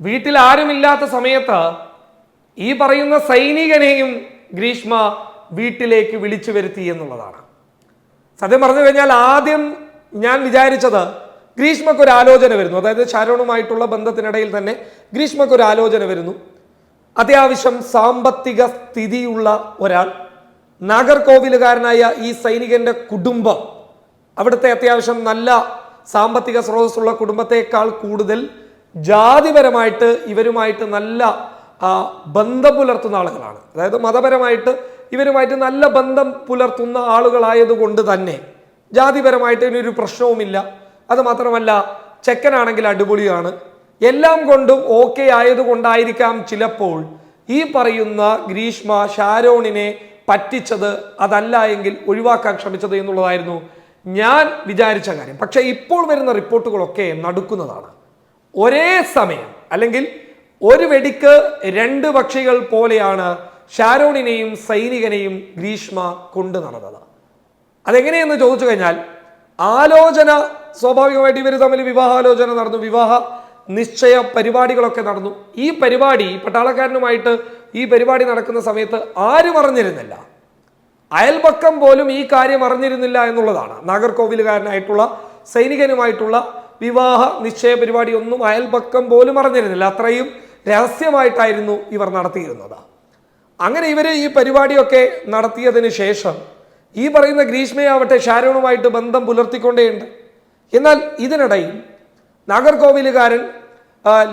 വീട്ടിൽ ആരുമില്ലാത്ത സമയത്ത് ഈ പറയുന്ന സൈനികനെയും ഗ്രീഷ്മ വീട്ടിലേക്ക് വിളിച്ചു വരുത്തി എന്നുള്ളതാണ്. സത്യം പറഞ്ഞു കഴിഞ്ഞാൽ ആദ്യം ഞാൻ വിചാരിച്ചത് ഗ്രീഷ്മക്ക് ഒരു ആലോചന വരുന്നു. അതായത് ഷാരോണുമായിട്ടുള്ള ബന്ധത്തിനിടയിൽ തന്നെ ഗ്രീഷ്മക്ക് ഒരു ആലോചന വരുന്നു. അത്യാവശ്യം സാമ്പത്തിക സ്ഥിതിയുള്ള ഒരാൾ നാഗർകോവിലുകാരനായ ഈ സൈനികന്റെ കുടുംബം. അവിടുത്തെ അത്യാവശ്യം നല്ല സാമ്പത്തിക സ്രോതസ്സുള്ള കുടുംബത്തെക്കാൾ കൂടുതൽ ജാതിപരമായിട്ട് ഇവരുമായിട്ട് നല്ല ബന്ധം പുലർത്തുന്ന ആളുകളാണ്. അതായത് മതപരമായിട്ട് ഇവരുമായിട്ട് നല്ല ബന്ധം പുലർത്തുന്ന ആളുകളായതുകൊണ്ട് തന്നെ ജാതിപരമായിട്ട് ഇതിനൊരു പ്രശ്നവുമില്ല. അത് മാത്രമല്ല ചെക്കനാണെങ്കിൽ അടിപൊളിയാണ്. എല്ലാം കൊണ്ടും ഓക്കെ ആയതുകൊണ്ടായിരിക്കാം ചിലപ്പോൾ ഈ പറയുന്ന ഗ്രീഷ്മ ഷാരോണിനെ പറ്റിച്ചത് അതല്ല എങ്കിൽ ഒഴിവാക്കാൻ ശ്രമിച്ചത് എന്നുള്ളതായിരുന്നു ഞാൻ വിചാരിച്ച കാര്യം. പക്ഷേ ഇപ്പോൾ വരുന്ന റിപ്പോർട്ടുകളൊക്കെ നടുക്കുന്നതാണ്. ഒരേ സമയം അല്ലെങ്കിൽ ഒരു വെടിക്ക് രണ്ട് പക്ഷികൾ പോലെയാണ് ഷാരോണിനെയും സൈനികനെയും ഗ്രീഷ്മ കൊണ്ടു നടന്നത്. അതെങ്ങനെയെന്ന് ചോദിച്ചു കഴിഞ്ഞാൽ ആലോചന സ്വാഭാവികമായിട്ട് ഇവർ തമ്മിൽ വിവാഹാലോചന നടന്നു വിവാഹ നിശ്ചയ പരിപാടികളൊക്കെ നടന്നു. ഈ പരിപാടി പട്ടാളക്കാരനുമായിട്ട് ഈ പരിപാടി നടക്കുന്ന സമയത്ത് ആരും അറിഞ്ഞിരുന്നില്ല. അയൽപക്കം പോലും ഈ കാര്യം അറിഞ്ഞിരുന്നില്ല എന്നുള്ളതാണ്. നാഗർകോവിലുകാരനായിട്ടുള്ള സൈനികനുമായിട്ടുള്ള വിവാഹ നിശ്ചയ പരിപാടി ഒന്നും അയൽപക്കം പോലും അറിഞ്ഞിരുന്നില്ല. അത്രയും രഹസ്യമായിട്ടായിരുന്നു ഇവർ നടത്തിയിരുന്നത്. അങ്ങനെ ഇവരെ ഈ പരിപാടിയൊക്കെ നടത്തിയതിന് ശേഷം ഈ പറയുന്ന ഗ്രീഷ്മയാവട്ടെ ഷാരോണുമായിട്ട് ബന്ധം പുലർത്തിക്കൊണ്ടേയുണ്ട്. എന്നാൽ ഇതിനിടയിൽ നാഗർകോവിലുകാരൻ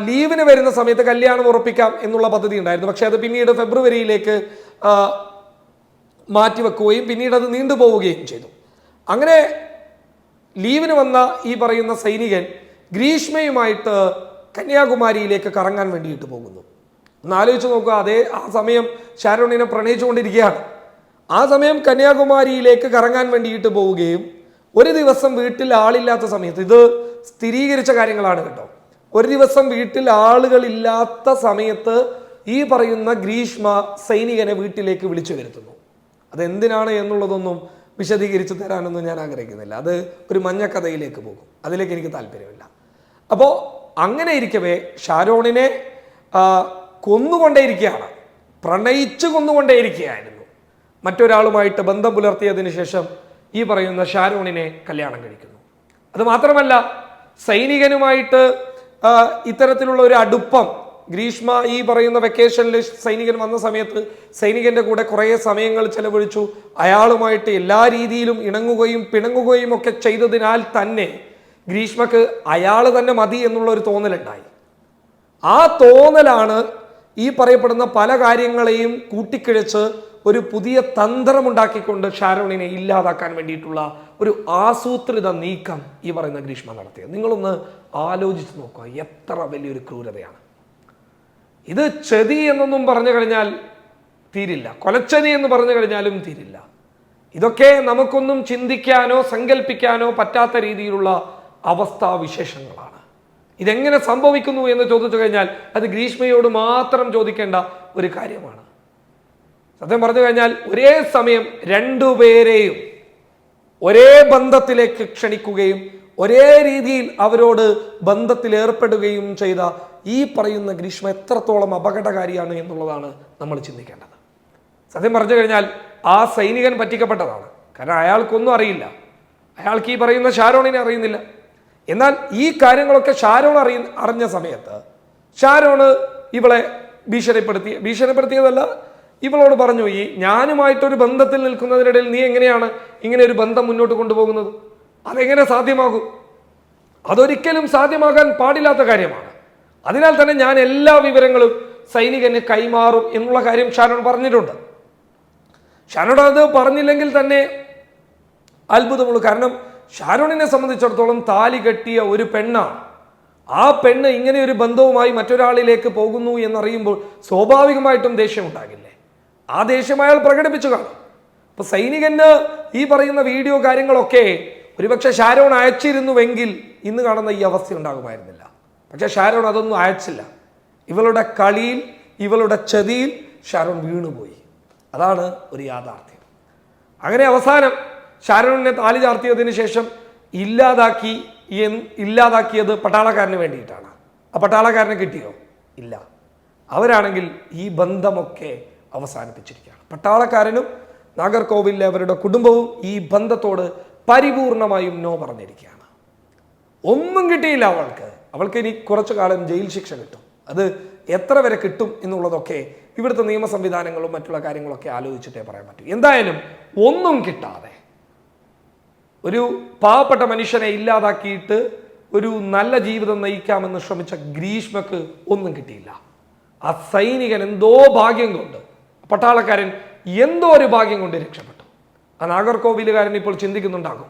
ലീവിന് വരുന്ന സമയത്ത് കല്യാണം ഉറപ്പിക്കാം എന്നുള്ള പദ്ധതി ഉണ്ടായിരുന്നു. പക്ഷേ അത് പിന്നീട് ഫെബ്രുവരിയിലേക്ക് മാറ്റിവെക്കുകയും പിന്നീട് അത് നീണ്ടുപോവുകയും ചെയ്തു. അങ്ങനെ ലീവിന് വന്ന ഈ പറയുന്ന സൈനികൻ ഗ്രീഷ്മയുമായിട്ട് കന്യാകുമാരിയിലേക്ക് കറങ്ങാൻ വേണ്ടിയിട്ട് പോകുന്നു. ഒന്ന് ആലോചിച്ച് നോക്കുക അതേ ആ സമയം ഷാരോണിനെ പ്രണയിച്ചുകൊണ്ടിരിക്കുകയാണ്. ആ സമയം കന്യാകുമാരിയിലേക്ക് കറങ്ങാൻ വേണ്ടിയിട്ട് പോവുകയും ഒരു ദിവസം വീട്ടിൽ ആളില്ലാത്ത സമയത്ത് ഇത് സ്ഥിരീകരിച്ച കാര്യങ്ങളാണ് കേട്ടോ. ഒരു ദിവസം വീട്ടിൽ ആളുകളില്ലാത്ത സമയത്ത് ഈ പറയുന്ന ഗ്രീഷ്മ സൈനികനെ വീട്ടിലേക്ക് വിളിച്ചു വരുത്തുന്നു. അതെന്തിനാണ് എന്നുള്ളതൊന്നും വിശദീകരിച്ച് തരാനൊന്നും ഞാൻ ആഗ്രഹിക്കുന്നില്ല. അത് ഒരു മഞ്ഞ കഥയിലേക്ക് പോകും. അതിലേക്ക് എനിക്ക് താല്പര്യമില്ല. അപ്പോൾ അങ്ങനെ ഇരിക്കവേ ഷാരോണിനെ കൊന്നുകൊണ്ടേയിരിക്കുകയാണ്. പ്രണയിച്ചു കൊന്നുകൊണ്ടേയിരിക്കുകയായിരുന്നു. മറ്റൊരാളുമായിട്ട് ബന്ധം പുലർത്തിയതിന് ശേഷം ഈ പറയുന്ന ഷാരോണിനെ കല്യാണം കഴിക്കുന്നു. അത് മാത്രമല്ല സൈനികനുമായിട്ട് ഇത്തരത്തിലുള്ള ഒരു അടുപ്പം ഗ്രീഷ്മ ഈ പറയുന്ന വെക്കേഷനിൽ സൈനികൻ വന്ന സമയത്ത് സൈനികന്റെ കൂടെ കുറേ സമയങ്ങൾ ചെലവഴിച്ചു. അയാളുമായിട്ട് എല്ലാ രീതിയിലും ഇണങ്ങുകയും പിണങ്ങുകയും ഒക്കെ ചെയ്തതിനാൽ തന്നെ ഗ്രീഷ്മക്ക് അയാൾ തന്നെ മതി എന്നുള്ള ഒരു തോന്നലുണ്ടായി. ആ തോന്നലാണ് ഈ പറയപ്പെടുന്ന പല കാര്യങ്ങളെയും കൂട്ടിക്കിഴച്ച് ഒരു പുതിയ തന്ത്രമുണ്ടാക്കിക്കൊണ്ട് ഷാരോണിനെ ഇല്ലാതാക്കാൻ വേണ്ടിയിട്ടുള്ള ഒരു ആസൂത്രിത നീക്കം ഈ പറയുന്ന ഗ്രീഷ്മ നടത്തിയത്. നിങ്ങളൊന്ന് ആലോചിച്ച് നോക്കുക എത്ര വലിയൊരു ക്രൂരതയാണ്. ഇത് ചെതി എന്നൊന്നും പറഞ്ഞു കഴിഞ്ഞാൽ തീരില്ല. കൊലച്ചതി എന്ന് പറഞ്ഞു കഴിഞ്ഞാലും തീരില്ല. ഇതൊക്കെ നമുക്കൊന്നും ചിന്തിക്കാനോ സങ്കല്പിക്കാനോ പറ്റാത്ത രീതിയിലുള്ള അവസ്ഥാവിശേഷങ്ങളാണ് ഇതെങ്ങനെ സംഭവിക്കുന്നു എന്ന് ചോദിച്ചു കഴിഞ്ഞാൽ അത് ഗ്രീഷ്മയോട് മാത്രം ചോദിക്കേണ്ട ഒരു കാര്യമാണ്. സത്യം പറഞ്ഞു കഴിഞ്ഞാൽ ഒരേ സമയം രണ്ടുപേരെയും ഒരേ ബന്ധത്തിലേക്ക് ക്ഷണിക്കുകയും ഒരേ രീതിയിൽ അവരോട് ബന്ധത്തിൽ ഏർപ്പെടുകയും ചെയ്ത ഈ പറയുന്ന ഗ്രീഷ്മ എത്രത്തോളം അപകടകാരിയാണ് എന്നുള്ളതാണ് നമ്മൾ ചിന്തിക്കേണ്ടത്. സത്യം പറഞ്ഞു കഴിഞ്ഞാൽ ആ സൈനികൻ പറ്റിക്കപ്പെട്ടതാണ്. കാരണം അയാൾക്കൊന്നും അറിയില്ല. അയാൾക്ക് ഈ പറയുന്ന ഷാരോണിനെ അറിയുന്നില്ല. എന്നാൽ ഈ കാര്യങ്ങളൊക്കെ ഷാരോൺ അറിയ അറിഞ്ഞ സമയത്ത് ഷാരോണ് ഇവളെ ഭീഷണിപ്പെടുത്തി ഭീഷണിപ്പെടുത്തിയതല്ല ഇവളോട് പറഞ്ഞു ഈ ഞാനുമായിട്ടൊരു ബന്ധത്തിൽ നിൽക്കുന്നതിനിടയിൽ നീ എങ്ങനെയാണ് ഇങ്ങനെ ഒരു ബന്ധം മുന്നോട്ട് കൊണ്ടുപോകുന്നത്? അതെങ്ങനെ സാധ്യമാകും? അതൊരിക്കലും സാധ്യമാകാൻ പാടില്ലാത്ത കാര്യമാണ്. അതിനാൽ തന്നെ ഞാൻ എല്ലാ വിവരങ്ങളും സൈനികന് കൈമാറും എന്നുള്ള കാര്യം ഷാനോൺ പറഞ്ഞിട്ടുണ്ട്. ഷാനോൺ അത് പറഞ്ഞില്ലെങ്കിൽ തന്നെ അത്ഭുതമുള്ളൂ. കാരണം ഷാരോണിനെ സംബന്ധിച്ചിടത്തോളം താലി കെട്ടിയ ഒരു പെണ്ണാണ്. ആ പെണ്ണ് ഇങ്ങനെ ഒരു ബന്ധവുമായി മറ്റൊരാളിലേക്ക് പോകുന്നു എന്നറിയുമ്പോൾ സ്വാഭാവികമായിട്ടും ദേഷ്യമുണ്ടാകില്ലേ? ആ ദേഷ്യം അയാൾ പ്രകടിപ്പിച്ചു കാണും. അപ്പൊ സൈനികന് ഈ പറയുന്ന വീഡിയോ കാര്യങ്ങളൊക്കെ ഒരുപക്ഷെ ഷാരോൺ അയച്ചിരുന്നുവെങ്കിൽ ഇന്ന് കാണുന്ന ഈ അവസ്ഥ ഉണ്ടാകുമായിരുന്നില്ല. പക്ഷേ ഷാരോൺ അതൊന്നും അയച്ചില്ല. ഇവളുടെ കളിയിൽ ഇവളുടെ ചതിയിൽ ഷാരോൺ വീണുപോയി. അതാണ് ഒരു യാഥാർത്ഥ്യം. അങ്ങനെ അവസാനം ഷാരോണിനെ താലി ചാർത്തിയതിനു ശേഷം ഇല്ലാതാക്കി ഇല്ലാതാക്കിയത് പട്ടാളക്കാരന് വേണ്ടിയിട്ടാണ്. ആ പട്ടാളക്കാരനെ കിട്ടിയോ? ഇല്ല. അവരാണെങ്കിൽ ഈ ബന്ധമൊക്കെ അവസാനിപ്പിച്ചിരിക്കുകയാണ്. പട്ടാളക്കാരനും നാഗർകോവിലിലെ അവരുടെ കുടുംബവും ഈ ബന്ധത്തോട് പരിപൂർണമായും നോ പറഞ്ഞിരിക്കുകയാണ്. ഒന്നും കിട്ടിയില്ല അവൾക്ക്. അവൾക്ക് ഇനി കുറച്ചു കാലം ജയിൽ ശിക്ഷ കിട്ടും. അത് എത്ര വരെ കിട്ടും എന്നുള്ളതൊക്കെ ഇവിടുത്തെ നിയമ സംവിധാനങ്ങളും മറ്റുള്ള കാര്യങ്ങളൊക്കെ ആലോചിച്ചിട്ടേ പറയാൻ പറ്റൂ. എന്തായാലും ഒന്നും കിട്ടാതെ ഒരു പാവപ്പെട്ട മനുഷ്യനെ ഇല്ലാതാക്കിയിട്ട് ഒരു നല്ല ജീവിതം നയിക്കാമെന്ന് ശ്രമിച്ച ഗ്രീഷ്മക്ക് ഒന്നും കിട്ടിയില്ല. ആ സൈനികൻ എന്തോ ഭാഗ്യം കൊണ്ട് പട്ടാളക്കാരൻ എന്തോ ഒരു ഭാഗ്യം കൊണ്ട് രക്ഷപ്പെട്ടു. ആ നാഗർകോവിലുകാരൻ ഇപ്പോൾ ചിന്തിക്കുന്നുണ്ടാകും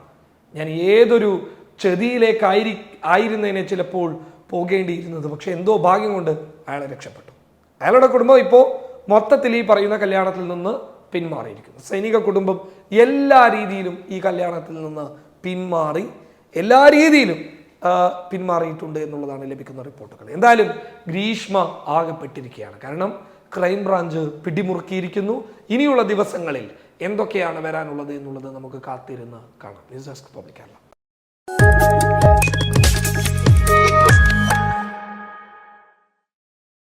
ഞാൻ ഏതൊരു ചെതിയിലേക്കായിരി ആയിരുന്നതിനെ ചിലപ്പോൾ പോകേണ്ടിയിരുന്നത്. പക്ഷെ എന്തോ ഭാഗ്യം കൊണ്ട് അയാളെ രക്ഷപ്പെട്ടു. അയാളുടെ കുടുംബം ഇപ്പോൾ മൊത്തത്തിൽ ഈ പറയുന്ന കല്യാണത്തിൽ നിന്ന് പിന്മാറിയിരിക്കുന്നു. സൈനിക കുടുംബം എല്ലാ രീതിയിലും ഈ കല്യാണത്തിൽ നിന്ന് പിന്മാറി എല്ലാ രീതിയിലും പിന്മാറിയിട്ടുണ്ട് എന്നുള്ളതാണ് ലഭിക്കുന്ന റിപ്പോർട്ടുകൾ. എന്തായാലും ഗ്രീഷ്മ ആകപ്പെട്ടിരിക്കുകയാണ്. കാരണം ക്രൈംബ്രാഞ്ച് പിടിമുറുക്കിയിരിക്കുന്നു. ഇനിയുള്ള ദിവസങ്ങളിൽ എന്തൊക്കെയാണ് വരാനുള്ളത് എന്നുള്ളത് നമുക്ക് കാത്തിരുന്ന് കാണാം. News desk public